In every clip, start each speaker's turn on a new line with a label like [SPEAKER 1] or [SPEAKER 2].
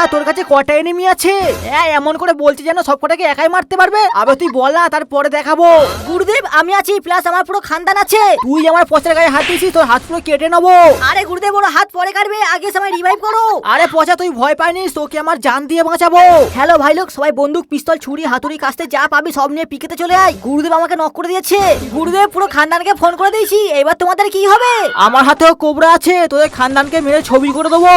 [SPEAKER 1] পচা তোর কাছে কটা এনিমি আছে? হ্যাঁ এমন করে বলছি যেন সব কটাকে একাই মারতে পারবে। আবার তুই বল না তারপরে দেখাবো।
[SPEAKER 2] গুরুদেব আমি আছি প্লাস আমার পুরো খানদান আছে।
[SPEAKER 1] তুই আমার পচার গায়ে হাত দিয়েছিস তোর হাত পুরো কেটে নেব।
[SPEAKER 2] আরে গুরুদেব ওর হাত পরে কাটবে আগে সময় রিভাইভ করো।
[SPEAKER 1] আরে পচা তুই ভয় পাইনিস তোকে আমার জান দিয়ে বাঁচাবো।
[SPEAKER 2] হ্যালো ভাই লোক সবাই বন্দুক পিস্তল ছুরি হাতুড়ি কাস্তে যা পাবি সব নিয়ে পিকেতে চলে আয়। গুরুদেব আমাকে নক করে দিয়েছে। গুরুদেব পুরো খানদানকে ফোন করে দিয়েছি এবার তোমাদের কি হবে?
[SPEAKER 1] আমার হাতেও কোবরা আছে তোদের খানদানকে মেরে ছবি করে দেবো।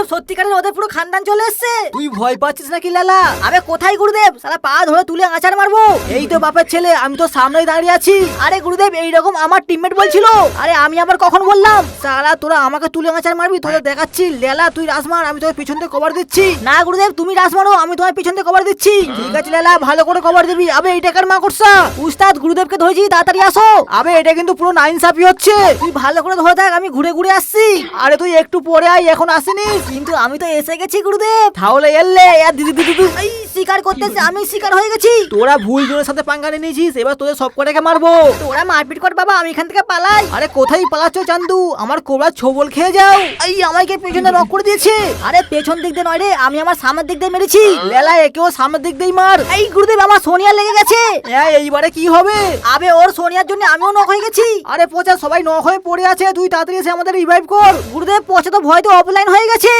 [SPEAKER 2] গুরুদেব, সত্যিকারের ওদের পুরো খানদান চলে এসছে।
[SPEAKER 1] তুই ভয় পাচ্ছিস নাকি, লালা?
[SPEAKER 2] আবে কোথায় গুরুদেব? সারা পা ধরে তুলে আচার মারবো।
[SPEAKER 1] এই তো বাপের ছেলে, আমি তো সামনেই দাঁড়িয়ে আছি।
[SPEAKER 2] আরে গুরুদেব, এইরকম আমার টিমমেট বলছিল। আরে আমি আবার কখন বললাম?
[SPEAKER 1] সালা, তোরা আমাকে তুলে আচার মারবি, তোদের দেখাচ্ছি। লেলা, তুই রাসমার আমি তোর পিছন থেকে কভার দিচ্ছি।
[SPEAKER 2] না গুরুদেব, তুমি রাস মারো,
[SPEAKER 1] আমি তোমার পিছন থেকে কভার দিচ্ছি। ঠিক আছে, লেলা, ভালো করে কভার দিবি। আবে, এইটা কার মা করছা
[SPEAKER 2] উস্তাদ, গুরুদেবকে ধরেছি, তাড়াতাড়ি আসো।
[SPEAKER 1] আবে, এটা কিন্তু পুরো নাইন সাপি হচ্ছে।
[SPEAKER 2] তুই ভালো করে ধরে থাক, আমি ঘুরে ঘুরে আসছি।
[SPEAKER 1] আরে তুই একটু পরে আয়, এখন আসিনিস।
[SPEAKER 2] কিন্তু আমি তো এসে গেছি গুরুদেব।
[SPEAKER 1] তাহলে এলে দিদি দিদি
[SPEAKER 2] শিকার করতেছে আমি শিকার হয়ে গেছি।
[SPEAKER 1] তোরা ভুল জনের সাথে পাঙ্গা নিয়েছিস এবার তোদের সব কটাকে মারবো।
[SPEAKER 2] তোরা মারপিট কর বাবা আমি এখান থেকে পালাই।
[SPEAKER 1] আরে কোথায় পালাচ্ছ চান্দু? আমার কোবরা ছবল খেয়ে যাও। এই আমাকে পেছনে রক করে দিয়েছে?
[SPEAKER 2] আরে পেছন দিক দিয়ে নয় রে আমি আমার সামনের দিক দিয়ে মেরেছি।
[SPEAKER 1] লেলা একেও সামনের দিক দিয়ে মার।
[SPEAKER 2] এই গুরুদেব আমার সোনিয়া লেগে গেছে।
[SPEAKER 1] হ্যাঁ এইবারে কি হবে?
[SPEAKER 2] আবে ওর সোনিয়ার জন্য আমিও নক হয়ে গেছি।
[SPEAKER 1] আরে পচা সবাই নখ হয়ে পড়ে আছে তুই তাড়াতাড়ি এসে আমাদের রিভাইভ কর।
[SPEAKER 2] গুরুদেব পচে তো ভয় তো অফলাইন হয়ে গেছে।